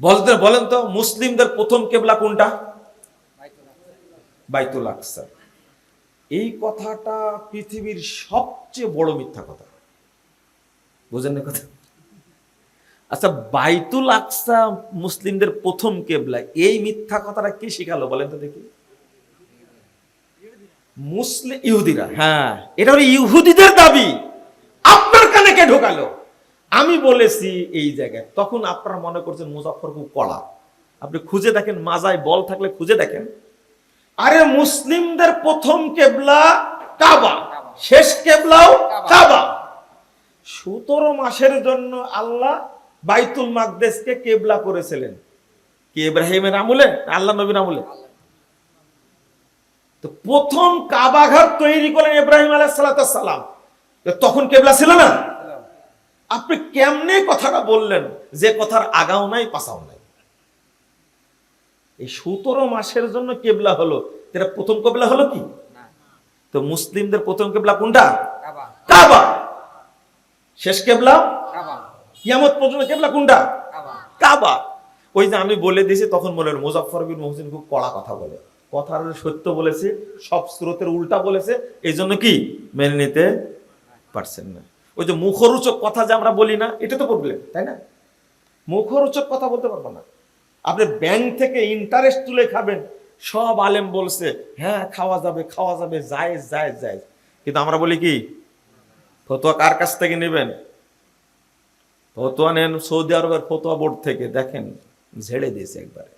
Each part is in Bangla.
বলতে বলেন তো, মুসলিমদের প্রথম কেবলা কোনটা? বাইতুল আকসা। এই কথাটা পৃথিবীর সবচেয়ে বড় মিথ্যা কথা। বুঝেন না কথা? আচ্ছা বাইতুল আকসা মুসলিমদের প্রথম কেবলা, এই মিথ্যা কথাটা কে শিখালো বলেন তো দেখি। মুসলিম ইহুদিরা হ্যাঁ। এটা হলো ইহুদিদের দাবি। আপনার কানে কে ঢোকালো? আমি বলেছি এই জায়গায়। তখন আপনারা মনে করছেন মুজাফর কড়া। আপনি খুঁজে দেখেন, মাজায় বল থাকলে খুঁজে দেখেন। আরে মুসলিমদের প্রথম কেবলা কাবা, শেষ কেবলাও কাবা। সতেরো মাসের জন্য আল্লাহ বাইতুল মাকদেশকে কেবলা করেছিলেন। কি ইব্রাহিমের আমলে? আল্লাহ নবীর আমলে? তো প্রথম কাবাঘর তৈরি করেন ইব্রাহিম আলাইসালাম তখন কেবলা ছিল না? আপনি কেমনে কথাটা বললেন? যে কথার আগাও নাই পাশাও নাই। এই সতেরো মাসের জন্য কেবলা হলো। এটা প্রথম কেবলা হলো কি? তো মুসলিমদের প্রথম কেবলা কোনটা? কাবা। শেষ কেবলা? কাবা। কিয়ামত পর্যন্ত কেবলা কোনটা? কাবা। ওই যে আমি বলে দিয়েছি তখন বলে মুজাফর বিন মহসিন খুব কড়া কথা বলে। কথার সত্য বলেছে সব স্রোতের উল্টা বলেছে এই জন্য কি? মেনে নিতে পারছেন না। ওই যে মুখরোচক কথা যে আমরা বলি না, এটা তো প্রবলেম তাই না? মুখরোচক কথা বলতে পারব না। আপনি ব্যাংক থেকে ইন্টারেস্ট তুলে খাবেন, সব আলেম বলছে হ্যাঁ খাওয়া যাবে খাওয়া যাবে যায় যায় যায় কিন্তু আমরা বলি কি, ফতোয়া কার কাছ থেকে নেবেন? ফতোয়া নেন সৌদি আরবের ফতোয়া বোর্ড থেকে, দেখেন, ঝেড়ে দিয়েছে একবারে।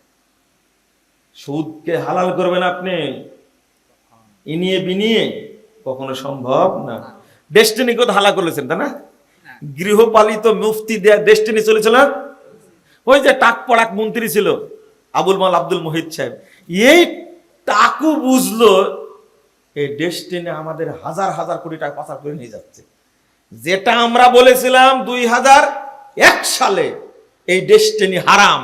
সুদকে হালাল করবেন আপনি, ইনিয়ে বিনিয়ে, কখনো সম্ভব না। ডেস্টিনি কোথা হালা করেছেন তাই না? গৃহপালিত মুফতি দেয়া ডেস্টিনি চলেছিল? ওই যে টাক পড়াক মন্ত্রী ছিল, আবুল মাল আব্দুল মোহিত সাহেব। এই টাকু বুঝলো, এই ডেস্টিনি আমাদের হাজার হাজার কোটি টাকা পাচার করে নিয়ে যাচ্ছে। যেটা আমরা বলেছিলাম দুই হাজার এক সালে, এই ডেস্টিনি হারাম।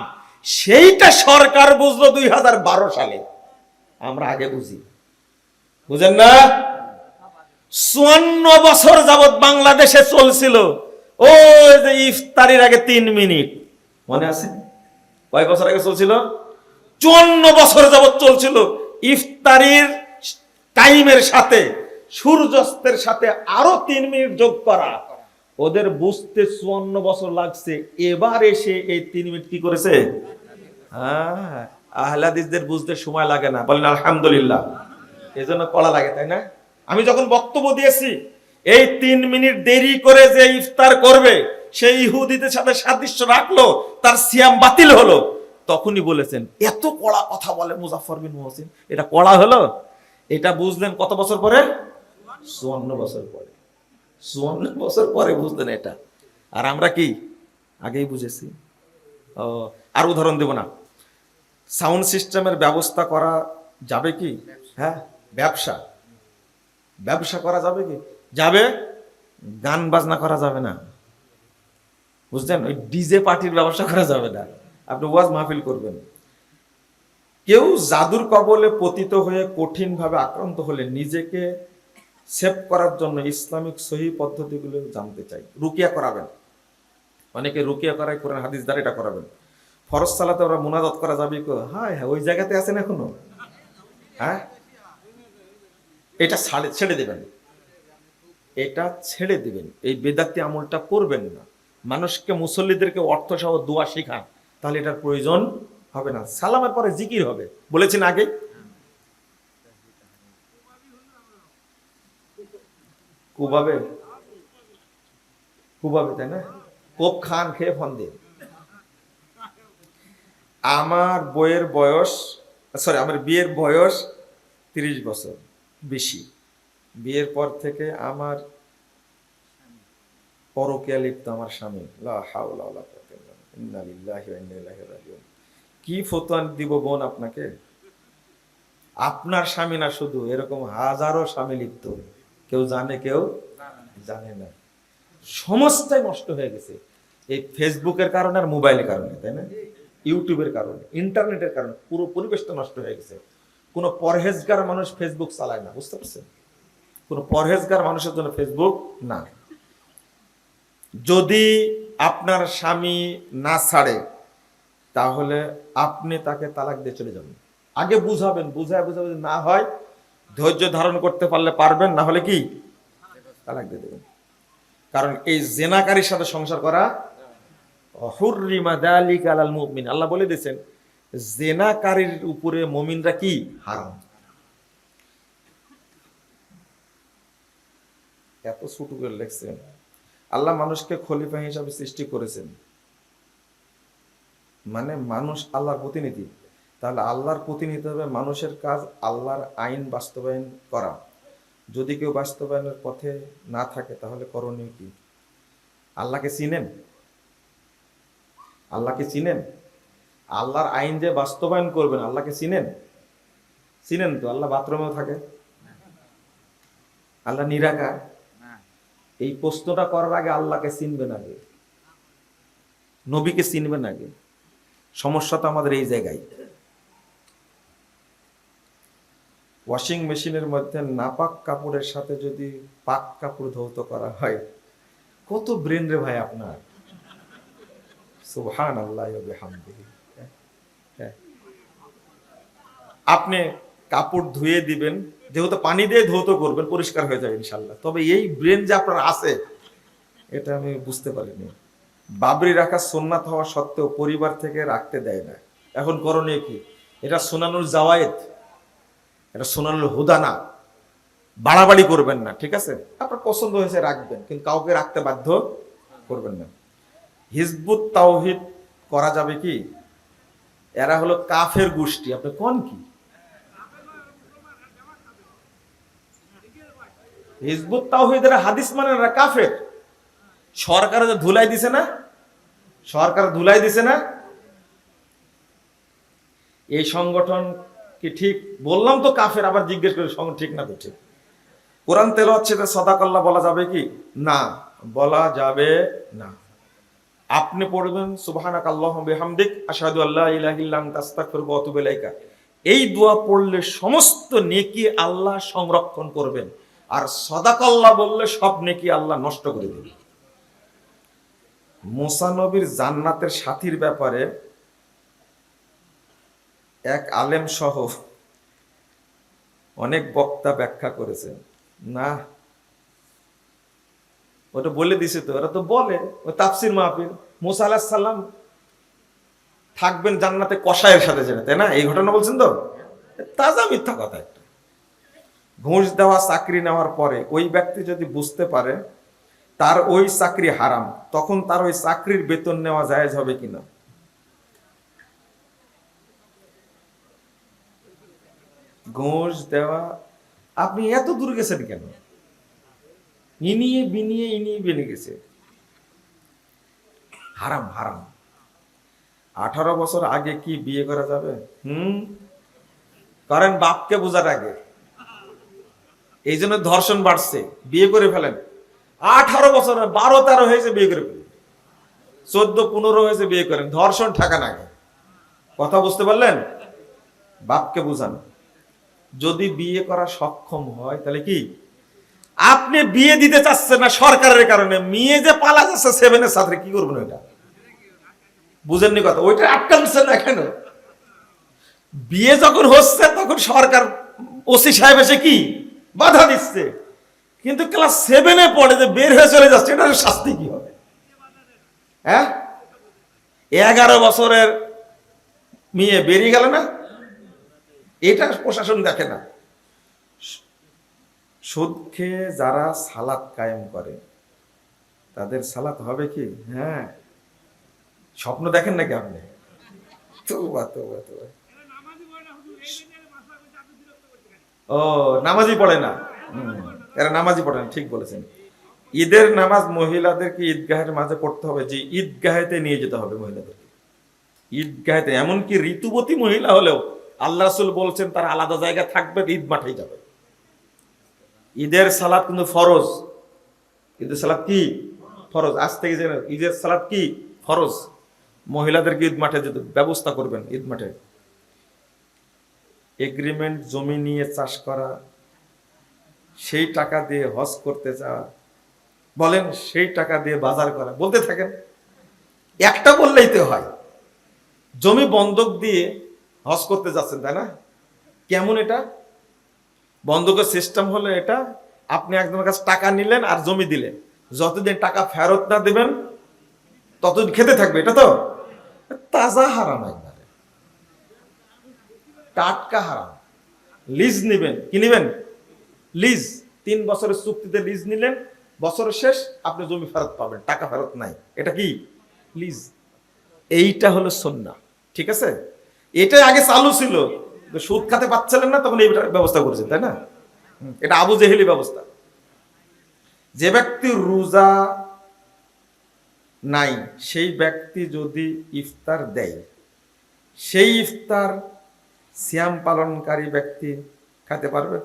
সেইটা সরকার বুঝলো দুই হাজার বারো সালে। আমরা আগে বুঝি। বুঝেন না? চুয়ান্ন বছর যাবৎ বাংলাদেশে চলছিল। ওই যে ইফতারির আগে তিন মিনিট। মনে আছে? কয় বছর আগে চলছিল? চুয়ান্ন বছর যাবৎ চলছিল ইফতারির টাইমের সাথে, সূর্যাস্তের সাথে আরও তিন মিনিট যোগ করা। ওদের বুঝতে চুয়ান্ন বছর লাগছে। এবার এসে এই তিন মিনিট কি করেছে? আহলাদিসদের বুঝতে সময় লাগে না। বলেন, আলহামদুলিল্লাহ। এই জন্য কলা লাগে, তাই না? আমি যখন বক্তব্য দিয়েছি, এই তিন মিনিট দেরি করে যে ইফতার করবে সেই ইহুদিদের সাথে সাদৃশ্য রাখল, তার সিয়াম বাতিল হলো। তখনই বলেছেন, এত কড়া কথা বলে মুজাফর বিন মহসিন। এটা কড়া হলো? এটা বুঝলেন কত বছর পরে? চুয়ান্ন বছর পরে। চুয়ান্ন বছর পরে বুঝলেন এটা। আর আমরা কি? আগেই বুঝেছি। ও, আর উদাহরণ দেব না। সাউন্ড সিস্টেমের ব্যবস্থা করা যাবে কি? হ্যাঁ ব্যবসা। ব্যবসা করা যাবে কি? যাবে? গান বাজনা করা যাবে না। বুঝলেন ওই ডিজে পার্টির ব্যবসা করা যাবে না। আপনি ওয়াজ মাহফিল করবেন। কেউ জাদুর কবলে পতিত হয়ে কঠিনভাবে আক্রান্ত হলে নিজেকে সেভ করার জন্য ইসলামিক সহি পদ্ধতিগুলো জানতে চাই। রুকিয়া করাবেন। অনেকে রুকিয়া করাই করেন হাদিস দ্বারা এটা করাবেন। ফরজ সালাতে ওরা মুনাজাত করা যাবে হ্যাঁ হ্যাঁ ওই জায়গাতে আছেন এখনও? হ্যাঁ? এটা ছাড়ে দেবেন। এটা ছেড়ে দেবেন। এই বেদাতি আমলটা করবেন না। মানুষকে, মুসল্লিদেরকে অর্থ সহ দোয়া শেখান, তাহলে এটার প্রয়োজন হবে না। সালামের পরে জিকির হবে। বলেছেন আগে? কুবাবে? কুবাবে, তাই না? কোপ খান, খেয়ে ফোন আমার বইয়ের বয়স, সরি, আমার বিয়ের বয়স তিরিশ বছর। বেশি। বিয়ের পর থেকে আমার পরকিয়া লিপ্ত আমার স্বামী। কি ফতোয়া দিব বোন আপনাকে? আপনার স্বামী না শুধু, এরকম হাজারো স্বামী লিপ্ত। কেউ জানে কেউ জানে না। সমস্তই নষ্ট হয়ে গেছে। এই ফেসবুকের কারণে আর মোবাইলের কারণে, তাই না? ইউটিউবের কারণে, ইন্টারনেটের কারণে পুরো পরিবেশটা নষ্ট হয়ে গেছে। কোনো পরহেজগার মানুষ ফেসবুক চালায় না, বুঝতে পারছেন? কোনো পরহেজগার মানুষের জন্য ফেসবুক না। যদি আপনার স্বামী না ছাড়ে, তাহলে আপনি তাকে তালাক দিয়ে চলে যাবেন। আগে বুঝাবেন, বুঝায় বুঝাবে যদি না হয় ধৈর্য ধারণ করতে পারলে পারবেন, না হলে কি? তালাক দিয়ে দেবেন। কারণ এই জেনাকারীর সাথে সংসার করা আল্লাহ বলে দিয়েছেন জেনাকারীর উপরে মমিনরা কি? হারাম। এত ছোট করে লেখছেন। আল্লাহ মানুষকে খলিফা হিসাবে সৃষ্টি করেছেন। মানে মানুষ আল্লাহর প্রতিনিধি। তাহলে আল্লাহর প্রতিনিধি হবে মানুষের কাজ আল্লাহর আইন বাস্তবায়ন করা। যদি কেউ বাস্তবায়নের পথে না থাকে, তাহলে করণীয় কি? আল্লাহকে চিনেন? আল্লাহকে চিনেন? আল্লাহর আইন যে বাস্তবায়ন করবেন, আল্লাহকে চিনেন? চিনেন তো? আল্লাহ বাথরুমেও থাকে। আল্লাহ নিরাকার। এই প্রশ্নটা করার আগে আল্লাহকে চিনবেন আগে। নবীকে চিনবেন আগে। সমস্যা তো আমাদের এই জায়গায়। ওয়াশিং মেশিনের মধ্যে নাপাক কাপড়ের সাথে যদি পাক কাপড় ধৌত করা হয়, কত ব্রেন রে ভাই আপনার? সুবহান আল্লাহ আপনি কাপড় ধুয়ে দিবেন, যেহেতু পানি দিয়ে ধৌত করবেন, পরিষ্কার হয়ে যাবে ইনশাল্লাহ তবে এই ব্রেন যে আপনার আছে, এটা আমি বুঝতে পারিনি। বাবরি রাখা সোননাথ হওয়া সত্ত্বেও পরিবার থেকে রাখতে দেয় না। এখন করণীয় কি? এটা সোনানুর জাওয়ায়েত এটা সোনানুর হুদানা। বাড়াবাড়ি করবেন না, ঠিক আছে? আপনার পছন্দ হয়েছে, রাখবেন, কিন্তু কাউকে রাখতে বাধ্য করবেন না। হিজবুত তাওহিদ করা যাবে কি? এরা হলো কাফের গোষ্ঠী। আপনি কোন কি? হিজবুত তাওহিদের হাদিস মানে কাফের। সরকার যে ধুলাই দিছে না? সরকার ধুলাই দিছে না? এই সংগঠন কি ঠিক? বললাম তো কাফের, আবার জিজ্ঞেস করে সংগঠন ঠিক না তো ঠিক। কোরআন তেল হচ্ছে সদাকল্লা বলা যাবে কি? না, বলা যাবে না। আপনি পড়বেন সুবহানাক আল্লাহ বিহামদিক, আশহাদু আল্লাহ ইলাহা ইল্লা আনতা, আস্তাগফিরুকা ওয়া আতুবু ইলাইকা। এই দোয়া পড়লে সমস্ত নেকি আল্লাহ সংরক্ষণ করবেন। আর সদাকল্লা বললে সব নেকি আল্লাহ নষ্ট করে দেবে। মুসা নবীর জান্নাতের সাথীর ব্যাপারে এক আলেম সহ অনেক বক্তা ব্যাখ্যা করেছেন। না ওটা বলে দিছে তো, ওরা তো বলে ও তাফসির মাহফিল। মুসা আলাহিস সাল্লাম থাকবেন জান্নাতে কষায়ের সাথে যেটা তাই না? এই ঘটনা বলছেন তো? তাজা মিথ্যা কথা একটা। ঘুষ দেওয়া, চাকরি নেওয়ার পরে ওই ব্যক্তি যদি বুঝতে পারে তার ওই চাকরি হারাম, তখন তার ওই চাকরির বেতন নেওয়া জায়েজ হবে কিনা? ঘুষ দেওয়া, আপনি এত দূর গেছেন কেন? ইনিয়ে বিনিয়ে, ইনিয়ে বেনে গেছে। হারাম হারাম। আঠারো বছর আগে কি বিয়ে করা যাবে? হুম? করেন বাপকে বোঝার আগে। এই জন্য ধর্ষণ বাড়ছে। বিয়ে করে ফেলেন। আঠারো বছর, বারো, তেরো হয়েছে বিয়ে করে ফেলেন। চোদ্দ, পনেরো হয়েছে বিয়ে করেন। ধর্ষণ ঠেকা আগে। কথা বুঝতে পারলেন? বাপকে বুঝান। যদি বিয়ে করা সক্ষম হয়, তাহলে কি? আপনি বিয়ে দিতে চাচ্ছেন না সরকারের কারণে, মেয়ে যে পালা যাচ্ছে সেভেনের সাথে কি করবেন ওইটা? বুঝেননি কথা? ওইটা আটকাচ্ছে না কেন? বিয়ে যখন হচ্ছে, তখন সরকার ওসি সাহেব এসে কি? বাধা দিচ্ছে। কিন্তু ক্লাস সেভেনে পড়ে যে বের হয়ে চলে যাচ্ছে, এটার শাস্তি কি হবে? হ্যাঁ? এগারো বছরের মেয়ে বেরিয়ে গেল না? এটা প্রশাসন দেখে না। সুদ খেয়ে যারা সালাত কায়েম করে, তাদের সালাত হবে কি? হ্যাঁ। স্বপ্ন দেখেন নাকি আপনি? তোবা ও, নামাজই পড়ে না। এরা নামাজই পড়ে না, ঠিক বলেছেন। ঈদের নামাজ মহিলাদেরকে ঈদগাহের মাঝে পড়তে হবে, যে ঈদগাহেতে নিয়ে যেতে হবে মহিলাদেরকে। ঈদগাহেতে, এমনকি ঋতুবতী মহিলা হলেও আল্লাহ রাসূল বলছেন, তার আলাদা জায়গা থাকবে, ঈদ মাঠেই যাবে। ঈদের সালাদ কিন্তু ফরজ। ঈদের সালাত কি? ফরজ। আজ থেকে জেনে ঈদের সালাত কি? ফরজ। মহিলাদেরকে ঈদ মাঠে যেতে ব্যবস্থা করবেন, ঈদ মাঠে। এগ্রিমেন্ট জমি নিয়ে চাষ করা, সেই টাকা দিয়ে হজ করতে যাওয়া, বলেন সেই টাকা দিয়ে বাজার করা, বলতে থাকেন। একটা বললেই তো হয়। জমি বন্ধক দিয়ে হজ করতে যাচ্ছেন, তাই না? কেমন এটা? বন্ধকের সিস্টেম হলো এটা, আপনি একজনের কাছে টাকা নিলেন আর জমি দিলেন। যতদিন টাকা ফেরত না দেবেন, ততদিন খেতে থাকবে, এটা তো? তাজা হারাম একবারে। টাটকা হারাম। লিজ নিবেন, কি নিবেন? লিজ। তিন বছরের চুক্তিতে লিজ নিলেন, বছরের শেষ আপনি জমি ফেরত পাবেন, টাকা ফেরত নাই। এটা কি? লিজ। এইটা হলো সন্না, ঠিক আছে? এটাই আগে চালু ছিল। সুদ খাতে পাচ্ছিলেন না, তখন এই ব্যবস্থা করেছেন, তাই না? এটা আবু জেহেলি ব্যবস্থা। যে ব্যক্তি রোজা নাই, সেই ব্যক্তি যদি ইফতার দেয়, সেই ইফতার সিয়াম পালনকারী ব্যক্তি খেতে পারবে?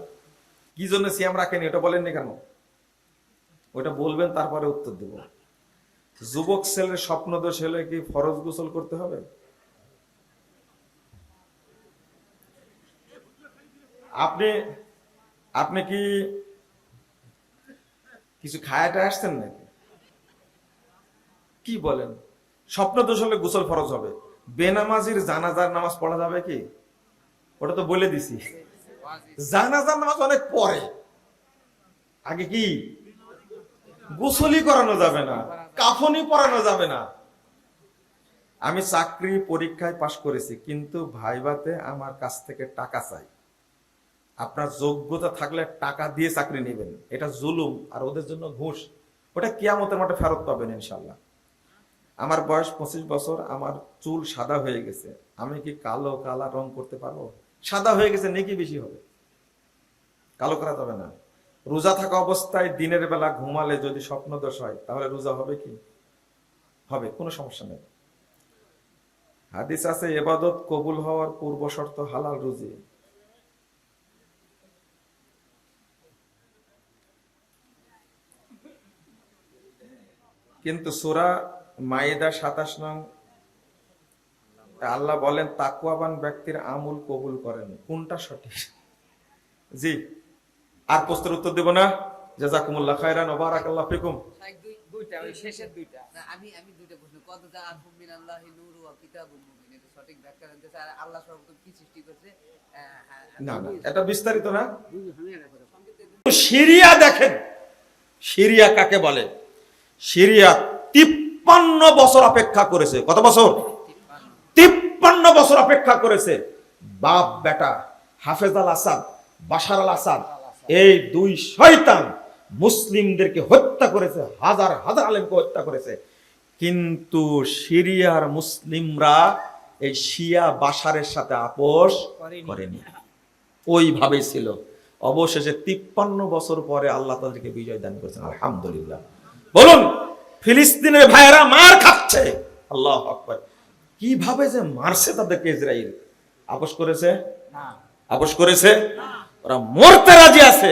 কি জন্য সিয়াম রাখেনি ওটা বলেননি কেন? ওটা বলবেন, তারপরে উত্তর দেব। যুবক ছেলের স্বপ্নদোষ হলে কি ফরজ গোসল করতে হবে? আপনি আপনি কি কিছু খায়াটা আসছেন নাকি? কি বলেন? স্বপ্ন দোষ হলে গোসল ফরজ হবে। বেনামাজির জানাজার নামাজ পড়া যাবে কি? ওটা তো বলে দিছি। জানাজার নামাজ অনেক পরে। আগে কি? গোসলই করানো যাবে না, কাফনই পরানো যাবে না। আমি চাকরি পরীক্ষায় পাশ করেছি, কিন্তু ভাইবাতে আমার কাছ থেকে টাকা চাই। আপনার যোগ্যতা থাকলে টাকা দিয়ে চাকরি নেবেন। এটা জুলুম আর ওদের জন্য ঘুষ। ওটা কিয়ামতের মাঠে ফেরত পাবেন ইনশাল্লাহ আমার বয়স পঁচিশ বছর, আমার চুল সাদা হয়ে গেছে। আমি কি কালো, কালা রং করতে পারব? সাদা হয়ে গেছে, নাকি বেশি হবে? কালো করা যাবে না। রোজা থাকা অবস্থায় দিনের বেলা ঘুমালে যদি স্বপ্নদোষ হয়, তাহলে রোজা হবে কি? হবে, কোনো সমস্যা নেই। হাদিস আছে, এবাদত কবুল হওয়ার পূর্ব শর্ত হালাল রুজি। কিন্তু সুরা মাইদা সাতাশ নং আল্লাহ বলেন তাকুয়াবান ব্যক্তির আমুল কবুল করেন। কোনটা সঠিক? জি আর প্রশ্নের উত্তর দেব না। জাজাকুমুল্লাহ খায়রান ওবারাকাল্লাহ ফিকুম। দুইটা ওই শেষের দুইটা। না, আমি আমি দুইটা প্রশ্ন। কত যা আনহুম মিনাল্লাহি নূরু ওয়া কিতাবুম মুবিন। এটা সঠিক ব্যাখ্যা জানতে চাই আর আল্লাহ সর্বপ্রথম কি সৃষ্টি করছে? হ্যাঁ, না না এটা বিস্তারিত না। দুই আমি একটা কথা সিরিয়া দেখেন। সিরিয়া কাকে বলে? সিরিয়া তিপ্পান্ন বছর অপেক্ষা করেছে। কত বছর? তিপ্পান্ন বছর অপেক্ষা করেছে। বাপ বেটা হাফেজ আল আসাদ বাশার আল আসাদ এই দুই শয়তান মুসলিমদেরকে হত্যা করেছে হাজার হাজার আলেমকে হত্যা করেছে। কিন্তু সিরিয়ার মুসলিমরা এই শিয়া বাশারের সাথে আপোষ করেনি। ওইভাবেই ছিল। অবশেষে তিপ্পান্ন বছর পরে আল্লাহ তাদেরকে বিজয় দান করেছেন। আলহামদুলিল্লাহ। বলুন ফিলিস্তিনের ভাইয়েরা মার খাচ্ছে। আল্লাহ আকবার। কীভাবে যে মারছে তাদেরকে ইসরায়েল আপোষ করেছে? আপোষ করেছে? ওরা মরতে রাজি আছে।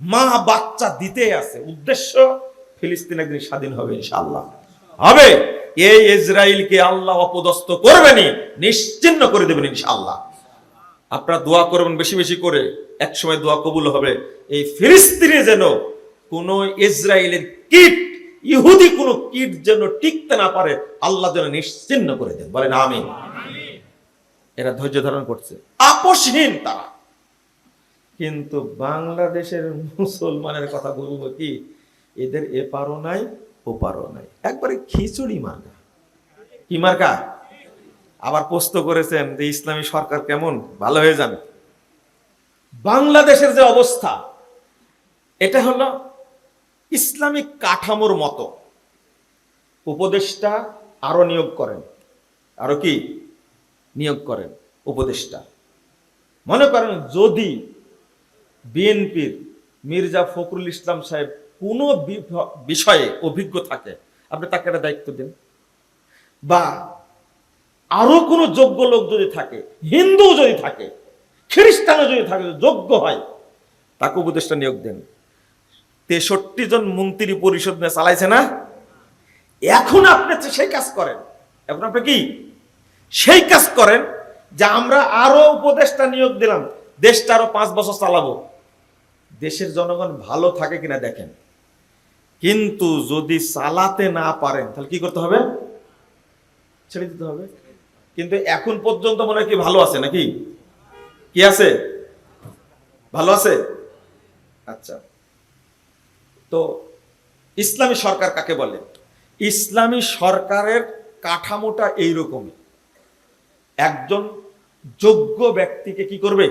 মা বাচ্চা দিতে আছে। উদ্দেশ্য ফিলিস্তিন একদিন স্বাধীন হবে ইনশাআল্লাহ। হবে। এই ইসরায়েলকে আল্লাহ অপদস্থ করবেনই নিশ্চিন্ন করে দেবেন ইনশাআল্লাহ। আপনারা দোয়া করবেন বেশি বেশি করে। এক সময় দোয়া কবুল হবে। এই ফিলিস্তিনে যেন কোন ইসরায়েলের কীট ইহুদি কোন কীট যেন টিকতে না পারে আল্লাহ যেন নিশ্চিন্ন করে দেন। বলেন আমি এরা ধৈর্য ধারণ করছে। আপোষহীন তারা। কিন্তু বাংলাদেশের মুসলমানের কথা বলব কি? এদের এ পারো নাই ও পারো নাই। একবারে খিচুড়ি মার্কা। কি মার্কা? আবার প্রশ্ন করেছেন যে ইসলামী সরকার কেমন? ভালো হয়ে যান বাংলাদেশের যে অবস্থা এটা হলো ইসলামিক কাঠামোর মতো। উপদেষ্টা আরও নিয়োগ করেন। আরও কি? নিয়োগ করেন উপদেষ্টা। মনে করেন যদি বিএনপির মির্জা ফখরুল ইসলাম সাহেব কোনো বিষয়ে অভিজ্ঞ থাকে, আপনি তাকে একটা দায়িত্ব দিন। বা আরও কোনো যোগ্য লোক যদি থাকে হিন্দু যদি থাকে, খ্রিস্টানও যদি থাকে, যোগ্য হয়, তাকে উপদেষ্টা নিয়োগ দেন। তেষট্টি জন মন্ত্রী পরিষদ নিয়ে চালাইছে না? এখন আপনি সেই কাজ করেন। এখন আপনি কি? সেই কাজ করেন যে আমরা আরও উপদেষ্টা নিয়োগ দিলাম। দেশটা আরও পাঁচ বছর চালাবো। দেশের জনগণ ভালো থাকে কিনা দেখেন। কিন্তু যদি চালাতে না পারেন, তাহলে কি করতে হবে? ছেড়ে দিতে হবে। কিন্তু এখন পর্যন্ত মনে হয় কি ভালো আছে নাকি? কি আছে? ভালো আছে? আচ্ছা। তো ইসলামী সরকার কাকে বলে? ইসলামী সরকারের কাঠামোটা এইরকমই। একজন যোগ্য ব্যক্তিকে কি করবে?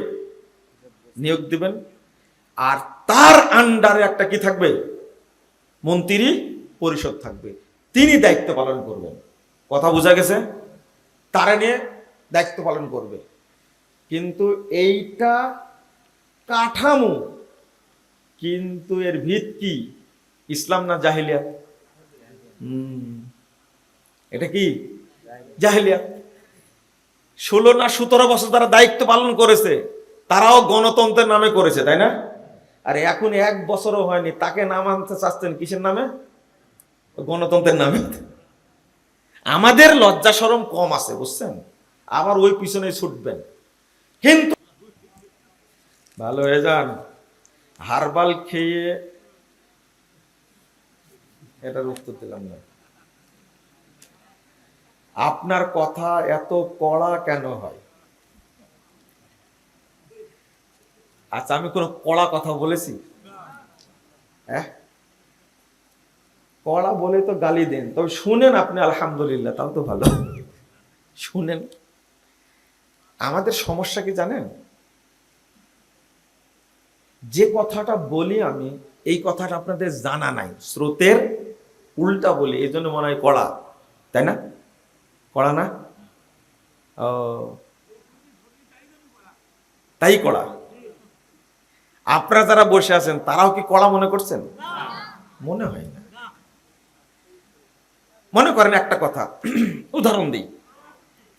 নিয়োগ দিবেন। আর তার আন্ডারে একটা কি থাকবে? মন্ত্রী পরিষদ থাকবে। তিনি দায়িত্ব পালন করবেন। কথা বোঝা গেছে? তারা নিয়ে দায়িত্ব পালন করবে। কিন্তু এইটা কাঠামো কিন্তু এর ভিত কি? ইসলাম না জাহিলিয়া এটা কি? জাহিলিয়া ষোলো না সতেরো বছর তারা দায়িত্ব পালন করেছে, তারাও গণতন্ত্রের নামে করেছে, তাই না? আর এখন এক বছরও হয়নি, তাকে নাম আনতে চাচ্ছেন কিসের নামে? গণতন্ত্রের নামে। আমাদের লজ্জা সরম কম আছে, বুঝছেন? আবার ওই পিছনে ছুটবেন। কিন্তু ভালো হয়ে যান। হারবাল খেয়ে এটার উত্তর দিলাম না। আপনার কথা এত কড়া কেন হয়? আচ্ছা আমি কোনো কড়া কথা বলেছি? হ্যাঁ কড়া বলে তো গালি দেন, তবে শুনেন আপনি আলহামদুলিল্লাহ, তাও তো ভালো। শুনেন। আমাদের সমস্যা কি জানেন? যে কথাটা বলি আমি, এই কথাটা আপনাদের জানা নাই। স্রোতের উল্টা বলি, এই জন্য মনে হয় কড়া, তাই না? কড়া না? তাই কড়া। আপনারা যারা বসে আছেন, তারাও কি কড়া মনে করছেন? মনে হয় না। মনে করেন একটা কথা। উদাহরণ দিই।